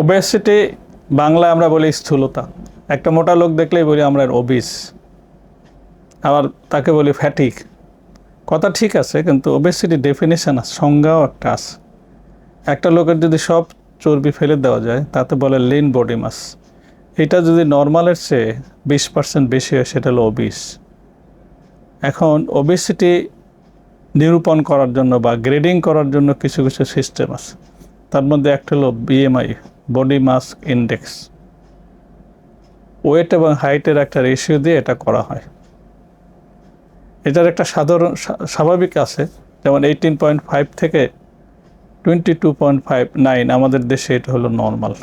Obesity বাংলায় আমরা বলি স্থূলতা। একটা মোটা লোক দেখলেই বলি আমরা ওবিস আবার তাকে বলি ফ্যাটিক কথা ঠিক আছে, কিন্তু ওবেসিটি ডেফিনেশন সংজ্ঞাও একটা আছে। একটা লোকের যদি সব চর্বি ফেলে দেওয়া যায়, তাতে বলে লিন বডি মাস এটা যদি নর্মালের চেয়ে বিশ পার্সেন্ট বেশি হয়, সেটা হলো ওবিস এখন ওবেসিটি নিরূপণ করার জন্য বা গ্রেডিং করার জন্য কিছু কিছু সিস্টেম আছে। তার মধ্যে একটা হলো BMI body mass index weight এবং হাইটের একটা রেশিও দিয়ে এটা করা হয়। এটার একটা সাধারণ স্বাভাবিক আছে, যেমন এইটিন পয়েন্ট ফাইভ থেকে twenty two point five nine আমাদের দেশে এটা হলো নর্মাল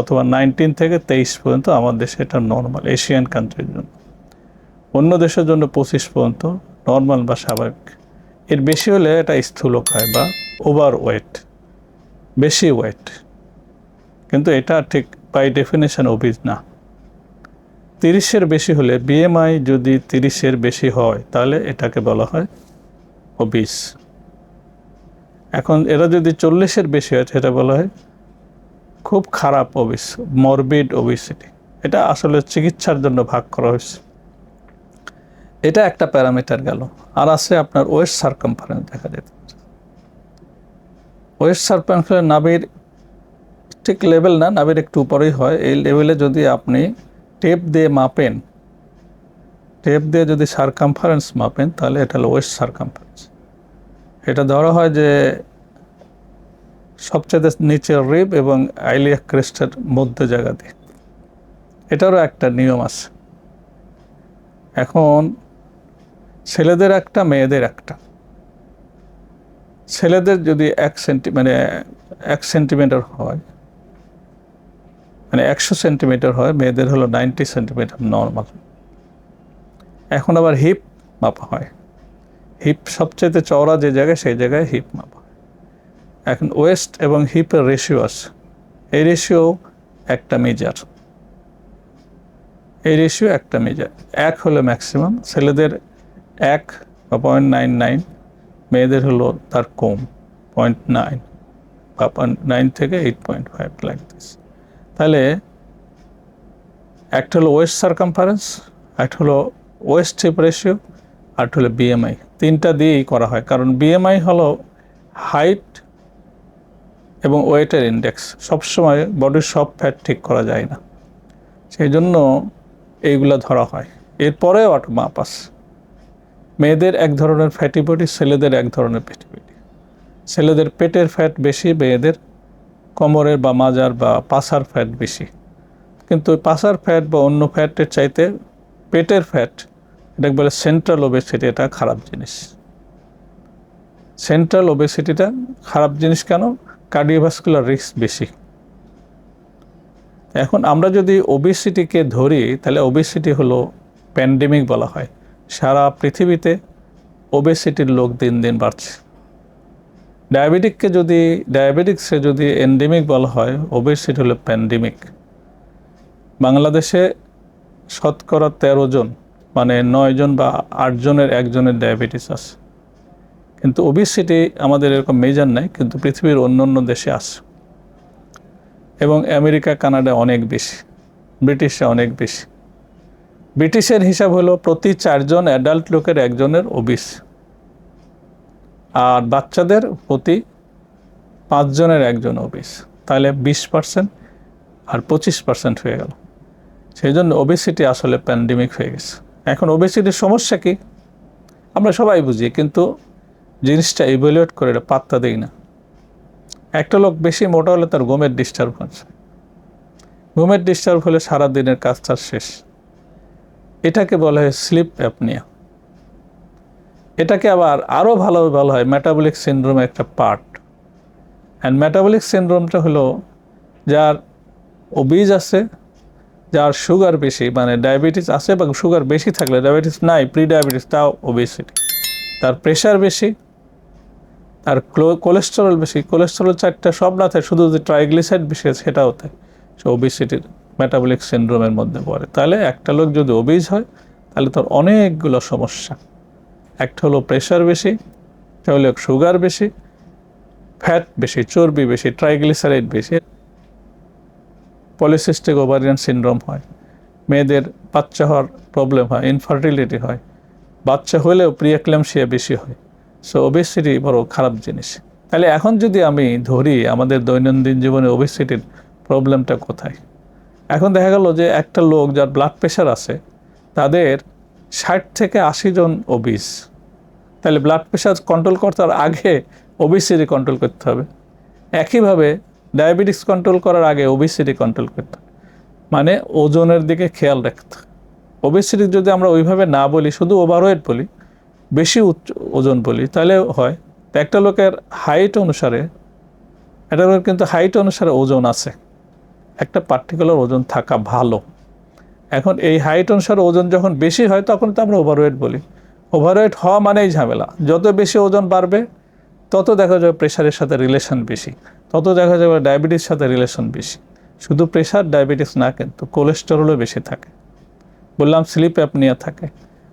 অথবা নাইনটিন থেকে তেইশ পর্যন্ত আমার দেশে এটা নর্মাল এশিয়ান কান্ট্রির জন্য। অন্য দেশের জন্য পঁচিশ পর্যন্ত নর্মাল বা স্বাভাবিক। এর বেশি হলে এটা স্থূলক হয় বা ওভার ওয়েট বেশি ওয়েট কিন্তু এটা ঠিক বাই ডেফিনেশন অভিজ না। তিরিশের বেশি হলে বিএমআই যদি তিরিশের বেশি হয়, তাহলে এটাকে বলা হয় অবিস এখন এরা যদি চল্লিশের বেশি হয়, সেটা বলা হয় খুব খারাপ অবিস মরবিড ওবিসিটি এটা আসলে চিকিৎসার জন্য ভাগ করা হয়েছে। এটা একটা প্যারামিটার গেল। আর আছে আপনার ওয়েস্ট সার্কামফারেন্স দেখা যেতে ওয়েস্ট সার্কামফারেন্স নাভির ঠিক লেভেল না নাভির একটু উপরেই হয়। এই লেভেলে যদি আপনি টেপ দিয়ে মাপেন টেপ দিয়ে যদি সার্কামফারেন্স মাপেন, তাহলে এটা হলো ওয়েস্ট সার্কামফারেন্স এটা ধরা হয় যে সবচেয়ে নিচের রিব এবং আইলিয়া ক্রেস্টের মধ্যে জায়গা দিয়ে। এটারও একটা নিয়ম আছে। এখন ছেলেদের একটা, মেয়েদের একটা। ছেলেদের যদি এক সেন্টি মানে এক সেন্টিমিটার হয় মানে একশো সেন্টিমিটার হয়, মেয়েদের হলো নাইনটি সেন্টিমিটার নর্মাল এখন আবার হিপ মাপা হয়। হিপ সবচেয়ে চওড়া যে জায়গায়, সেই জায়গায় হিপ মাপা এখন ওয়েস্ট এবং হিপের রেশিও আছে এই রেশিও একটা মেজার এই রেশিও একটা মেজার এক হলো ম্যাক্সিমাম ছেলেদের এক বা পয়েন্ট নাইন নাইন মেয়েদের হলো তার কম পয়েন্ট নাইন বা পয়েন্ট নাইন থেকে eight point five like this তাহলে একটা হলো ওয়েস্ট সার্কামফারেন্স একটা হলো ওয়েস্ট হিপ রেশিও আর হলো বিএমআই তিনটা দিয়েই করা হয়, কারণ বিএমআই হলো হাইট এবং ওয়েটের ইন্ডেক্স সবসময় বডির সব ফ্যাট ঠিক করা যায় না। সেই জন্য এইগুলা ধরা হয়। এরপরে অটো মাপ আছে। মেয়েদের এক ধরনের ফ্যাটি বডি ছেলেদের এক ধরনের ফ্যাটি বডি ছেলেদের পেটের ফ্যাট বেশি, মেয়েদের কোমরের বা মাজার বা পাছার ফ্যাট বেশি। কিন্তু পাছার ফ্যাট বা অন্য ফ্যাটের চাইতে পেটের ফ্যাট এটাকে বলে সেন্ট্রাল ওবেসিটি এটা খারাপ জিনিস। সেন্ট্রাল ওবেসিটিটা খারাপ জিনিস কেন? কার্ডিওভাস্কুলার রিস্ক বেশি। এখন আমরা যদি ওবেসিটিকে ধরি, তাহলে ওবেসিটি হলো প্যান্ডেমিক বলা হয়। সারা পৃথিবীতে ওবেসিটির লোক দিন দিন বাড়ছে। ডায়াবেটিককে যদি, ডায়াবেটিক্সে যদি এন্ডেমিক বলা হয় ওবেসিটি হলো প্যান্ডেমিক বাংলাদেশে শতকরা তেরো জন মানে নয় জন বা আট জনের একজনের ডায়াবেটিস আছে। কিন্তু ওবিসিটি আমাদের এরকম মেজার নাই, কিন্তু পৃথিবীর অন্য অন্য দেশে আছে। এবং আমেরিকা, কানাডা অনেক বেশি ব্রিটিশে অনেক বেশি। ব্রিটিশের হিসাব হলো প্রতি চারজন অ্যাডাল্ট লোকের একজনের ওবিস আর বাচ্চাদের প্রতি পাঁচজনের একজন ওবিস তাহলে বিশ পার্সেন্ট আর পঁচিশ পার্সেন্ট হয়ে গেল। সেই জন্য ওবেসিটি আসলে প্যান্ডেমিক হয়ে গেছে। এখন ওবেসিটির সমস্যা কি? আমরা সবাই বুঝি, কিন্তু জিনিসটা ইভ্যালুয়েট করে এটা পাত্তা দিই না। একটা লোক বেশি মোটা হলে তার ঘুমের ডিস্টার্ব হচ্ছে ঘুমের ডিস্টার্ব হলে সারা দিনের কাজ তার শেষ। এটাকে বলা হয় স্লিপ অ্যাপনিয়া এটাকে আবার আরও ভালোভাবে বলা হয় মেটাবলিক সিনড্রোম একটা পার্ট অ্যান্ড মেটাবলিক সিনড্রোমটা হলো যার ওবিজ আছে, যার সুগার বেশি মানে ডায়াবেটিস আছে এবং সুগার বেশি থাকলে ডায়াবেটিস নাই প্রি ডায়াবেটিস তাও ওবেসিটি তার প্রেশার বেশি, তার কোলেস্টেরল বেশি কোলেস্টেরল চারটা সব না থাকে, শুধু যে ট্রাইগ্লিসাইড বেশি আছে, সেটাও থাকে। সে ওবিসিটির মেটাবলিক সিনড্রোমের মধ্যে পড়ে। তাহলে একটা লোক যদি ওবিজ হয়, তাহলে তার অনেকগুলো সমস্যা। একটা হলো প্রেশার বেশি, একটা হলো সুগার বেশি ফ্যাট বেশি, চর্বি বেশি ট্রাইগ্লিসারাইড বেশি। পলিসিস্টিক ওভারিয়ান সিনড্রোম হয়, মেয়েদের বাচ্চা হওয়ার প্রবলেম হয় ইনফার্টিলিটি হয়, বাচ্চা হলেও প্রিয়াক্লামশিয়া বেশি হয়। সো ওবেসিটি বড় খারাপ জিনিস। তাহলে এখন যদি আমি ধরি আমাদের দৈনন্দিন জীবনে ওবেসিটির প্রবলেমটা কোথায়? এখন দেখা গেল যে একটা লোক যার ব্লাড প্রেশার আছে, তাদের ষাট থেকে আশি জন ওবিস তাহলে ব্লাড প্রেশার কন্ট্রোল করতার আগে ওবিসিটি কন্ট্রোল করতে হবে। একইভাবে ডায়াবেটিস কন্ট্রোল করার আগে ওবিসিটি কন্ট্রোল করতে মানে ওজনের দিকে খেয়াল রাখতে ওবেসিটি যদি আমরা ওইভাবে না বলি, শুধু ওভারওয়েট বলি, বেশি উচ্চ ওজন বলি, তাহলে হয়। তো একটা লোকের হাইট অনুসারে, একটা লোকের কিন্তু হাইট অনুসারে ওজন আছে। একটা পার্টিকুলার ওজন থাকা ভালো। এখন এই হাইট অনুসারে ওজন যখন বেশি হয়, তখন তো আমরা ওভারওয়েট বলি। ওভারওয়েট হওয়া মানেই ঝামেলা। যত বেশি ওজন বাড়বে, তত দেখা যাবে প্রেশারের সাথে রিলেশন বেশি। তত দেখা যাবে ডায়াবেটিস সাথে রিলেশন বেশি। শুধু প্রেশার ডায়াবেটিস না কিন্তু কোলেস্টেরলও বেশি থাকে। বললাম স্লিপ অ্যাপনিয়া থাকে।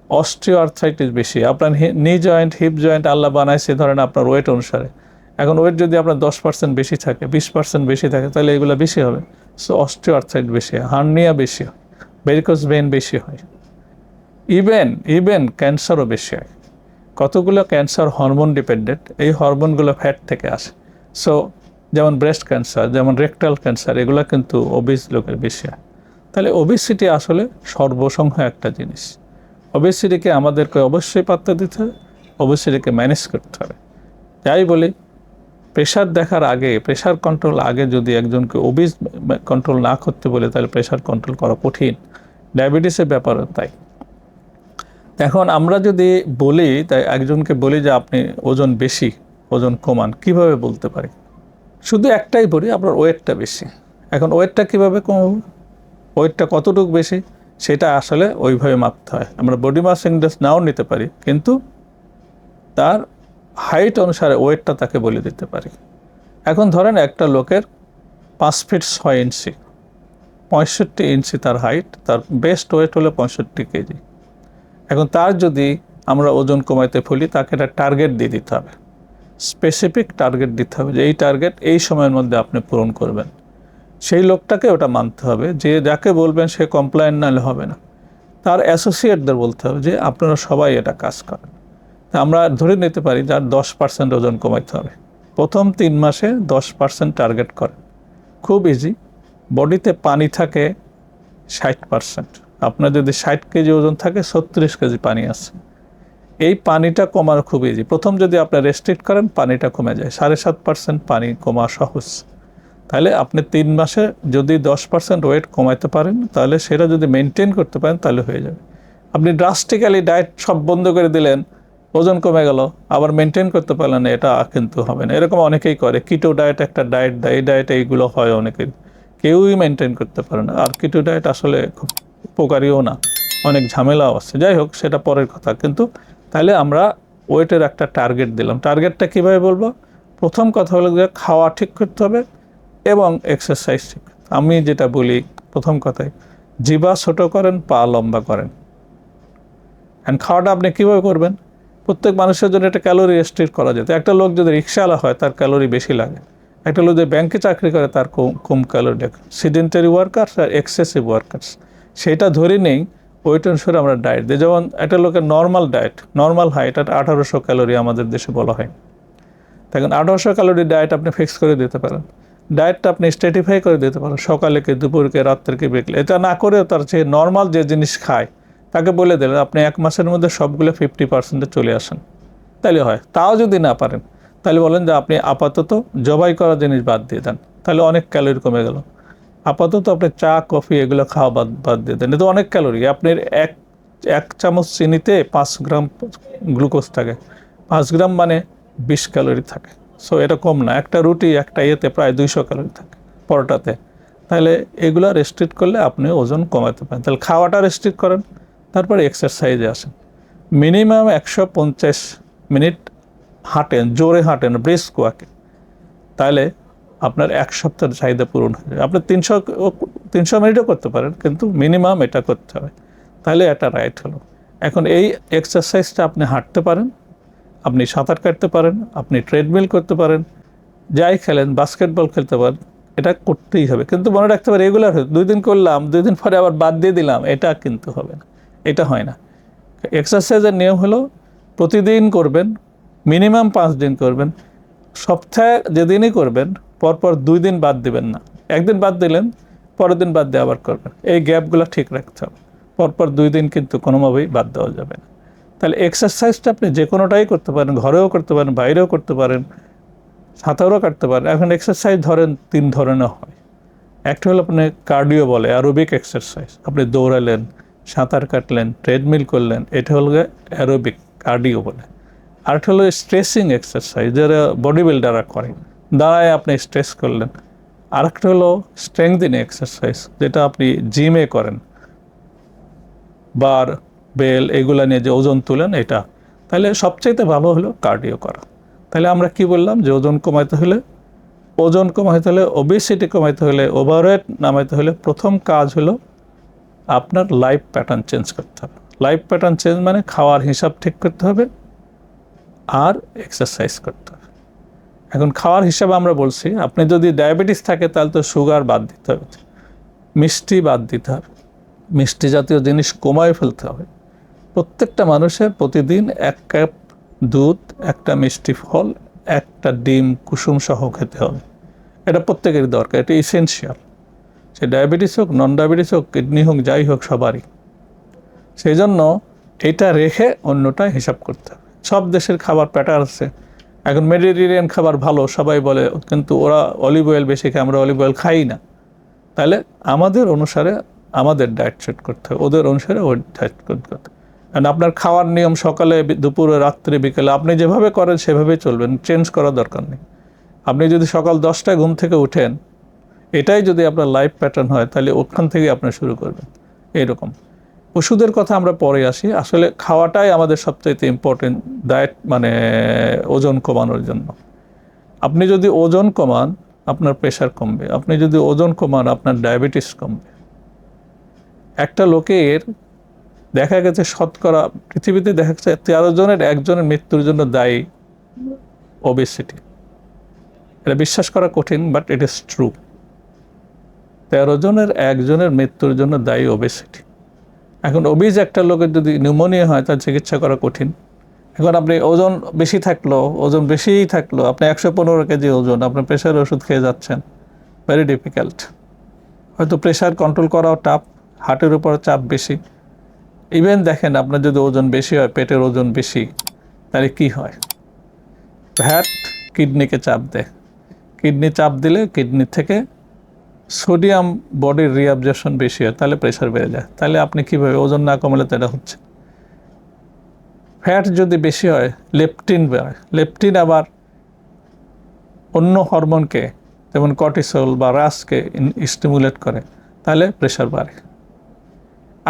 অস্ট্রিও আর্থ্রাইটিস বেশি। আপনার নি জয়েন্ট হিপ জয়েন্ট আল্লাহ বানাইছে ধরেন আপনার ওয়েট অনুসারে। এখন ওয়েট যদি আপনার দশ পার্সেন্ট বেশি থাকে, বিশ পার্সেন্ট বেশি থাকে, তাহলে এগুলো বেশি হবে। সো অস্ট্রিও আর্থাইট বেশি হয় হার্নিয়া বেশি। হয় ভেরিকোস ভেন বেশি হয়। ইভেন ইভেন ক্যান্সারও বেশি হয়। কতগুলো ক্যান্সার হরমোন ডিপেন্ডেন্ট এই হরমোনগুলো ফ্যাট থেকে আসে। সো যেমন ব্রেস্ট ক্যান্সার যেমন রেকটাল ক্যান্সার এগুলো কিন্তু ওবিস লোকের বেশি হয়। তাহলে ওবিসিটি আসলে সর্বসংখ্য একটা জিনিস। ওবিসিটিকে আমাদেরকে অবশ্যই পাত্তা দিতে হবে ওবিসিটিকে ম্যানেজ করতে হবে। যাই বলি প্রেশার দেখার আগে প্রেশার কন্ট্রোল আগে যদি একজনকে ওবিস কন্ট্রোল না করতে বলে, তাহলে প্রেশার কন্ট্রোল করা কঠিন। ডায়াবেটিসের ব্যাপারও তাই। এখন আমরা যদি বলি, তাই একজনকে বলি যে আপনি ওজন বেশি, ওজন কমান, কীভাবে বলতে পারি? শুধু একটাই বলি, আপনার ওয়েটটা বেশি। এখন ওয়েটটা কীভাবে কমাবো? ওয়েটটা কতটুকু বেশি? সেটা আসলে ওইভাবে মাপতে হয়। আমরা বডি মাস ইন্ডেক্স নাও নিতে পারি, কিন্তু তার হাইট অনুসারে ওয়েটটা তাকে বলে দিতে পারি। এখন ধরেন একটা লোকের পাঁচ ফিট ছয় ইঞ্চি পঁয়ষট্টি ইঞ্চি তার হাইট তার বেস্ট ওয়েট হলো পঁয়ষট্টি কেজি। এখন তার যদি আমরা ওজন কমাইতে ফেলি তাকে একটা টার্গেট দিয়ে দিতে হবে। স্পেসিফিক টার্গেট দিতে হবে যে এই টার্গেট এই সময়ের মধ্যে আপনি পূরণ করবেন। সেই লোকটাকে ওটা মানতে হবে, যে যাকে বলবেন সে কমপ্লায়েন্ট নাহলে হবে না। তার অ্যাসোসিয়েটদের বলতে হবে যে আপনারা সবাই এটা কাজ করেন। আমরা ধরে নিতে পারি যার দশ পার্সেন্ট ওজন কমাইতে হবে। প্রথম তিন মাসে দশ পার্সেন্ট টার্গেট করেন। খুব ইজি বডিতে পানি থাকে ষাট পার্সেন্ট আপনার যদি ষাট কেজি ওজন থাকে, ছত্রিশ কেজি পানি আছে। এই পানিটা কমানো খুব ইজি প্রথম যদি আপনি রেস্ট্রিক্ট করেন, পানিটা কমে যায়। সাড়ে সাত পার্সেন্ট পানি কমা সহজ। তাহলে আপনি তিন মাসে যদি দশ পার্সেন্ট ওয়েট কমাইতে পারেন, তাহলে সেটা যদি মেনটেন করতে পারেন, তাহলে হয়ে যাবে। আপনি ড্রাস্টিক্যালি ডায়েট সব বন্ধ করে দিলেন, ওজন কমে গেল, আবার মেনটেন করতে পারলেন, এটা কিন্তু হবে না। এরকম অনেকেই করে। কিটো ডায়েট একটা ডায়েট দেয়, এই ডায়েটে এইগুলো হয় অনেকের কেউই মেনটেন করতে পারে না। আর কিটো ডায়েট আসলে খুব উপকারীও না। অনেক ঝামেলাও আছে। যাই হোক, সেটা পরের কথা। কিন্তু তাহলে আমরা ওয়েটের একটা টার্গেট দিলাম। টার্গেটটা কীভাবে বলব? প্রথম কথা হলো যে খাওয়া ঠিক করতে হবে এবং এক্সারসাইজ ঠিক আমি যেটা বলি প্রথম কথায় জিবা ছোট করেন, পা লম্বা করেন। অ্যান্ড খাওয়াটা আপনি কীভাবে করবেন? প্রত্যেক মানুষের জন্য একটা ক্যালোরি রেস্ট্রিক্ট করা যেত। একটা লোক যদি রিক্সাওয়ালা হয়, তার ক্যালোরি বেশি লাগে। একটা লোক যে ব্যাংকে চাকরি করে, তার কম কম ক্যালোরি লাগে সিডেন্টারি ওয়ার্কার্স আর এক্সেসিভ ওয়ার্কার্স সেটা ধরে নেই ওইটা অনুসারে আমরা ডায়েট দিই। যেমন একটা লোকের নর্মাল ডায়েট নর্মাল হাইট এটা আঠারোশো ক্যালোরি আমাদের দেশে বলা হয়। দেখেন, আঠারোশো ক্যালোরি ডায়েট আপনি ফিক্স করে দিতে পারেন। ডায়েটটা আপনি স্টেটিফাই করে দিতে পারেন, সকালে কি, দুপুরকে রাত্রেকে বিকেলে। এটা না করেও তার যে নর্মাল যে জিনিস খায়, তাকে বলে দিলেন, আপনি এক মাসের মধ্যে সবগুলো ফিফটি পার্সেন্টে চলে আসেন। তাহলে হয়, তাও যদি না পারেন তাহলে বলেন যে আপনি আপাতত জবাই করা জিনিস বাদ দিয়ে দেন। তাহলে অনেক ক্যালোরি কমে গেল। আপাতত আপনি চা, কফি এগুলো খাওয়া বাদ বাদ দিয়ে দেন। এটা অনেক ক্যালোরি। আপনার এক এক চামচ চিনিতে পাঁচ গ্রাম গ্লুকোজ থাকে। পাঁচ গ্রাম মানে বিশ ক্যালোরি থাকে। সো এটা কম না। একটা রুটি একটা ইয়েতে প্রায় দুইশো ক্যালোরি থাকে পরোটাতে। তাহলে এগুলো রেস্ট্রিক্ট করলে আপনি ওজন কমাতে পারেন। তাহলে খাওয়াটা রেস্ট্রিক্ট করেন, তারপরে এক্সারসাইজে আসেন। মিনিমাম একশো পঞ্চাশ মিনিট হাঁটেন, জোরে হাঁটেন ব্রেস্ক ওয়াকে তাহলে আপনার এক সপ্তাহের চাহিদা পূরণ হয়ে যাবে। আপনি তিনশো তিনশো মিনিটও করতে পারেন, কিন্তু মিনিমাম এটা করতে হবে। তাহলে এটা রাইট হলো। এখন এই এক্সারসাইজটা আপনি হাঁটতে পারেন, আপনি সাঁতার কাটতে পারেন, আপনি ট্রেডমিল করতে পারেন, যাই খেলেন বাস্কেটবল খেলতে পারেন, এটা করতেই হবে। কিন্তু মনে রাখতে হবে রেগুলার দুই দিন করলাম, দুই দিন পরে আবার বাদ দিয়ে দিলাম, এটা কিন্তু হবে না, এটা হয় না। এক্সারসাইজের নিয়ম হলো, প্রতিদিন করবেন মিনিমাম পাঁচ দিন করবেন। সপ্তাহে যেদিনই করবেন, পরপর দুই দিন বাদ দিবেন না। একদিন বাদ দিলেন, পরের দিন বাদ দিয়ে আবার করবেন। এই গ্যাপগুলো ঠিক রাখতে হবে। পরপর দুই দিন কিন্তু কোনোভাবেই বাদ দেওয়া যাবে না। তাহলে এক্সারসাইজটা আপনি যে কোনোটাই করতে পারেন, ঘরেও করতে পারেন, বাইরেও করতে পারেন, সাঁতারও কাটতে পারেন। এখন এক্সারসাইজ ধরেন তিন ধরনের হয়। একটা হলো আপনি কার্ডিও বলে অ্যারোবিক এক্সারসাইজ আপনি দৌড়ালেন, সাঁতার কাটলেন ট্রেডমিল করলেন, এটা হলো অ্যারোবিক কার্ডিও বলে। আরেকটা হলো স্ট্রেসিং এক্সারসাইজ যারা বডি বিল্ডাররা করে, দাঁড়ায় আপনি স্ট্রেস করলেন। আরেকটা হলো স্ট্রেংথিং এক্সারসাইজ যেটা আপনি জিমে করেন। বার বেল এগুলা নিয়ে যে ওজন তুলেন এটা। তাহলে সবচাইতে ভালো হলো কার্ডিও করা। তাহলে আমরা কি বললাম যে ওজন কমাইতে হলে, ওজন কমাইতে হলে ওবেসিটি কমাইতে হলে ওভারওয়েট নামাইতে হলে প্রথম কাজ হলো আপনার লাইফ প্যাটার্ন চেঞ্জ করতে হবে। লাইফ প্যাটার্ন চেঞ্জ মানে খাওয়ার হিসাব ঠিক করতে হবে আর এক্সারসাইজ করতে হবে। এখন খাওয়ার হিসাবে আমরা বলছি, আপনি যদি ডায়াবেটিস থাকে তাহলে তো সুগার বাদ দিতে হবে। মিষ্টি বাদ দিতে হবে। মিষ্টি জাতীয় জিনিস কমায় ফেলতে হবে। প্রত্যেকটা মানুষের প্রতিদিন এক কাপ দুধ, একটা মিষ্টি ফল, একটা ডিম, কুসুম সহ খেতে হবে। এটা প্রত্যেকেরই দরকার, এটা ইসেনশিয়াল সে ডায়াবেটিস হোক নন ডায়াবেটিস হোক কিডনি হোক, যাই হোক, সবারই। সেই জন্য এটা রেখে অন্যটা হিসাব করতে হবে। সব দেশের খাবার প্যাটার্ন আছে। এখন মেডিটেরিয়ান খাবার ভালো, সবাই বলে, কিন্তু ওরা অলিভ অয়েল বেশি খায়, আমরা অলিভ অয়েল খাই না। তাহলে আমাদের অনুসারে আমাদের ডায়েট সেট করতে হবে, ওদের অনুসারে ওই ডায়েট সেট করতে হবে। কারণ আপনার খাওয়ার নিয়ম সকালে, দুপুরে, রাত্রে, বিকেলে, আপনি যেভাবে করেন সেভাবেই চলবেন চেঞ্জ করার দরকার নেই। আপনি যদি সকাল দশটায় ঘুম থেকে উঠেন, এটাই যদি আপনার লাইফ প্যাটার্ন হয়, তাহলে ওখান থেকে আপনি শুরু করবেন। এইরকম। ওষুধের কথা আমরা পরে আসি। আসলে খাওয়াটাই আমাদের সবচাইতে ইম্পর্টেন্ট ডায়েট মানে ওজন কমানোর জন্য। আপনি যদি ওজন কমান, আপনার প্রেশার কমবে। আপনি যদি ওজন কমান, আপনার ডায়াবেটিস কমবে। একটা লোকের দেখা গেছে শতকরা, পৃথিবীতে দেখা গেছে তেরো জনের একজনের মৃত্যুর জন্য দায়ী ওবেসিটি এটা বিশ্বাস করা কঠিন বাট ইট ইজ ট্রু তেরো জনের একজনের মৃত্যুর জন্য দায়ী ওবেসিটি এখন ওবিজ একটা লোকের যদি নিউমোনিয়া হয়, তার চিকিৎসা করা কঠিন। এখন আপনি ওজন বেশি থাকল, ওজন বেশিই থাকল, আপনি একশো পনেরো কেজি ওজন, আপনার প্রেশার ওষুধ খেয়ে যাচ্ছেন। ভেরি ডিফিকাল্ট হয়তো প্রেশার কন্ট্রোল করাও টাফ হার্টের উপর চাপ বেশি। ইভেন দেখেন, আপনার যদি ওজন বেশি হয়, পেটের ওজন বেশি, তাহলে কি হয়? ফ্যাট কিডনিকে চাপ দেয়। কিডনি চাপ দিলে কিডনি থেকে সোডিয়াম বডির রিঅ্যাবজর্পশন বেশি হয়, তাহলে প্রেশার বেড়ে যায়। তাহলে আপনি কীভাবে ওজন না কমালে তো এটা হচ্ছে। ফ্যাট যদি বেশি হয় লেপটিন বেরোয় লেপটিন আবার অন্য হরমোনকে, যেমন কর্টিসল বা রাসকে স্টিমুলেট করে, তাহলে প্রেশার বাড়ে।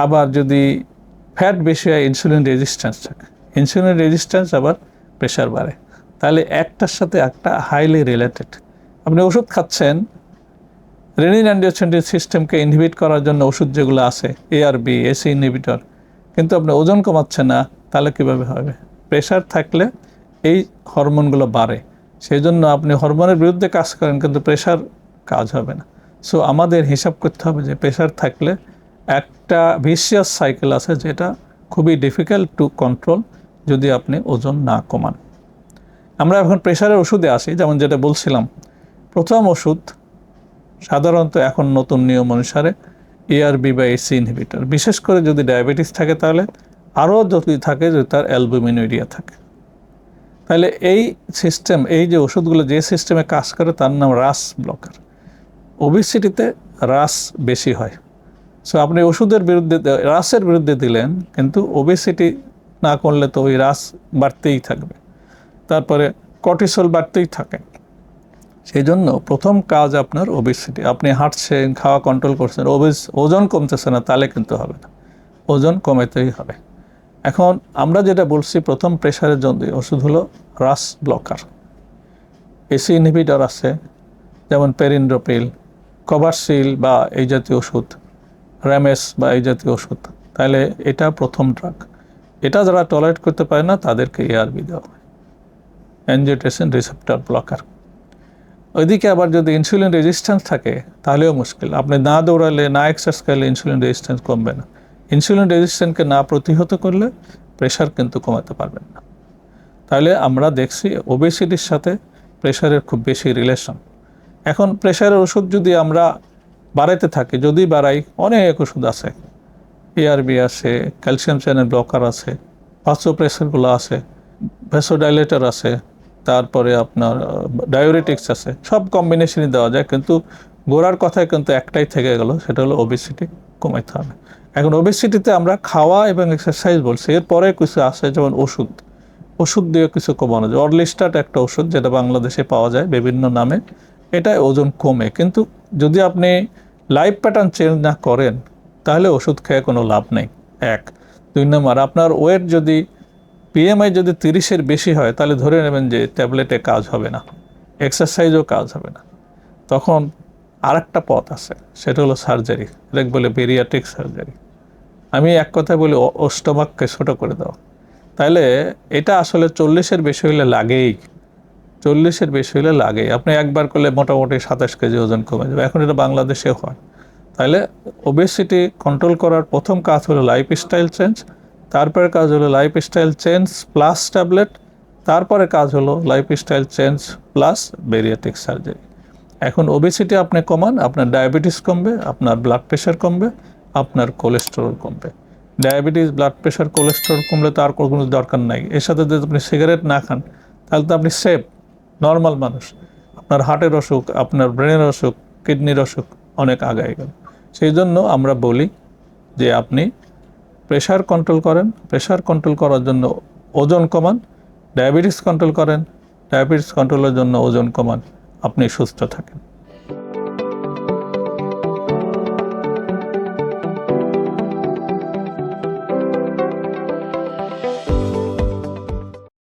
আবার যদি ফ্যাট বেশি হয় ইনসুলিন রেজিস্ট্যান্স থাকে। ইনসুলিন রেজিস্ট্যান্স আবার প্রেশার বাড়ে। তাহলে একটার সাথে একটা হাইলি রিলেটেড আপনি ওষুধ খাচ্ছেন রেনিন অ্যান্ডিওসেন্টিন সিস্টেমকে ইনহিবিট করার জন্য ওষুধ যেগুলো আছে এআরবি এসি ইনহিবিটর কিন্তু আপনি ওজন কমাচ্ছে না, তাহলে কীভাবে হবে? প্রেশার থাকলে এই হরমোনগুলো বাড়ে। সেই জন্য আপনি হরমোনের বিরুদ্ধে কাজ করেন, কিন্তু প্রেশার কাজ হবে না। সো আমাদের হিসাব করতে হবে যে প্রেশার থাকলে একটা ভিসিয়াস সাইকেল আছে যেটা খুবই ডিফিকাল্ট টু কন্ট্রোল যদি আপনি ওজন না কমান। আমরা এখন প্রেশারের ওষুধে আসি, যেমন যেটা বলছিলাম। প্রথম ওষুধ সাধারণত এখন নতুন নিয়ম অনুসারে এআরবি বা এসি ইনহিবিটর বিশেষ করে যদি ডায়াবেটিস থাকে তাহলে আরও যদি থাকে, যদি তার অ্যালবুমিনুরিয়া থাকে। তাহলে এই সিস্টেম এই যে ওষুধগুলো যে সিস্টেমে কাজ করে, তার নাম রাস ব্লকার ওবিসিটিতে রাস বেশি হয়। সো আপনি ওষুধের বিরুদ্ধে রাসের বিরুদ্ধে দিলেন, কিন্তু ওবেসিটি না করলে তো ওই রাস বাড়তেই থাকবে। তারপরে কর্টিসল বাড়তেই থাকে। সেই জন্য প্রথম কাজ আপনার ওবেসিটি আপনি হাঁটছেন, খাওয়া কন্ট্রোল করছেন ওবেস ওজন কমতেছে না তাহলে কিন্তু হবে না। ওজন কমাতেই হবে। এখন আমরা যেটা বলছি, প্রথম প্রেশারের জন্য ওষুধ হলো রাস ব্লকার এসি ইনহিবিটর আছে, যেমন পেরিন্ড্রোপিল কভারসিল বা এই জাতীয় ওষুধ র্যামেস বা এই জাতীয় ওষুধ। তাহলে এটা প্রথম ড্রাগ এটা যারা টলারেট করতে পারে না, তাদেরকে এআরবি দেওয়া হয়। অ্যানজিওটেসিন রিসেপ্টর ব্লকার ওইদিকে আবার যদি ইনসুলিন রেজিস্ট্যান্স থাকে, তাহলেও মুশকিল। আপনি না দৌড়ালে, না এক্সারসাইজ করলে ইনসুলিন রেজিস্ট্যান্স কমবে না। ইনসুলিন রেজিস্ট্যান্সকে না প্রতিহত করলে প্রেশার কিন্তু কমাতে পারবেন না। তাহলে আমরা দেখছি ওবেসিটির সাথে প্রেশারের খুব বেশি রিলেশন এখন প্রেশারের ওষুধ যদি আমরা বাড়াইতে থাকি, যদি বাড়াই, অনেক ওষুধ আছে। এআরবি আছে ক্যালসিয়াম চ্যানেল ব্লকার আছে পাঁচশো প্রেশারগুলো আছে ভেসোডাইলেটর আছে তারপরে আপনার ডায়োরেটিক্স আছে। সব কম্বিনেশনই দেওয়া যায়, কিন্তু গোড়ার কথায় কিন্তু একটাই থেকে গেল, সেটা হলো ওবেসিটি কমাইতে হবে। এখন ওবেসিটিতে আমরা খাওয়া এবং এক্সারসাইজ বলছি। এরপরে কিছু আছে, যেমন ওষুধ। ওষুধ দিয়ে কিছু কমানো যায়। অরলিস্টাট একটা ওষুধ, যেটা বাংলাদেশে পাওয়া যায় বিভিন্ন নামে। এটা ওজন কমে। কিন্তু যদি আপনি লাইফ প্যাটার্ন চেঞ্জ না করেন, তাহলে ওষুধ খেয়ে কোনো লাভ নেই। এক। দুই নম্বর, আপনার ওয়েট যদি পিএমআই যদি তিরিশের বেশি হয়, তাহলে ধরে নেবেন যে ট্যাবলেটে কাজ হবে না এক্সারসাইজও কাজ হবে না। তখন আরেকটা পথ আছে, সেটা হলো সার্জারি এটাকে বলে বেরিয়াটিক সার্জারি আমি এক কথায় বলি অষ্টমাককে ছোটো করে দাও। তাহলে এটা আসলে চল্লিশের বেশি হলে লাগেই। চল্লিশের বেশি হলে লাগেই। আপনি একবার করলে মোটামুটি সাতাশ কেজি ওজন কমে যাবে। এখন এটা বাংলাদেশে হয়। তাহলে ওবেসিটি কন্ট্রোল করার প্রথম কাজ হলো লাইফস্টাইল চেঞ্জ তারপরে কাজ হলো লাইফস্টাইল চেঞ্জ প্লাস ট্যাবলেট তারপরে কাজ হলো lifestyle change plus bariatric surgery এখন ওবেসিটি আপনি কমান, আপনার ডায়াবেটিস কমবে, আপনার ব্লাড প্রেশার কমবে, আপনার কোলেস্টেরল কমবে। ডায়াবেটিস ব্লাড প্রেশার কোলেস্টেরল কমলে তো আর কোনো দরকার নাই। এর সাথে যদি আপনি সিগারেট না খান, তাহলে তো আপনি সেফ নর্মাল মানুষ। আপনার হার্টের অসুখ, আপনার ব্রেনের অসুখ কিডনির অসুখ অনেক আগায় গেল। সেই জন্য আমরা বলি যে আপনি প্রেশার কন্ট্রোল করেন। প্রেশার কন্ট্রোল করার জন্য ওজন কমান। ডায়াবেটিস কন্ট্রোল করেন। ডায়াবেটিস কন্ট্রোলের জন্য ওজন কমান। আপনি সুস্থ থাকেন।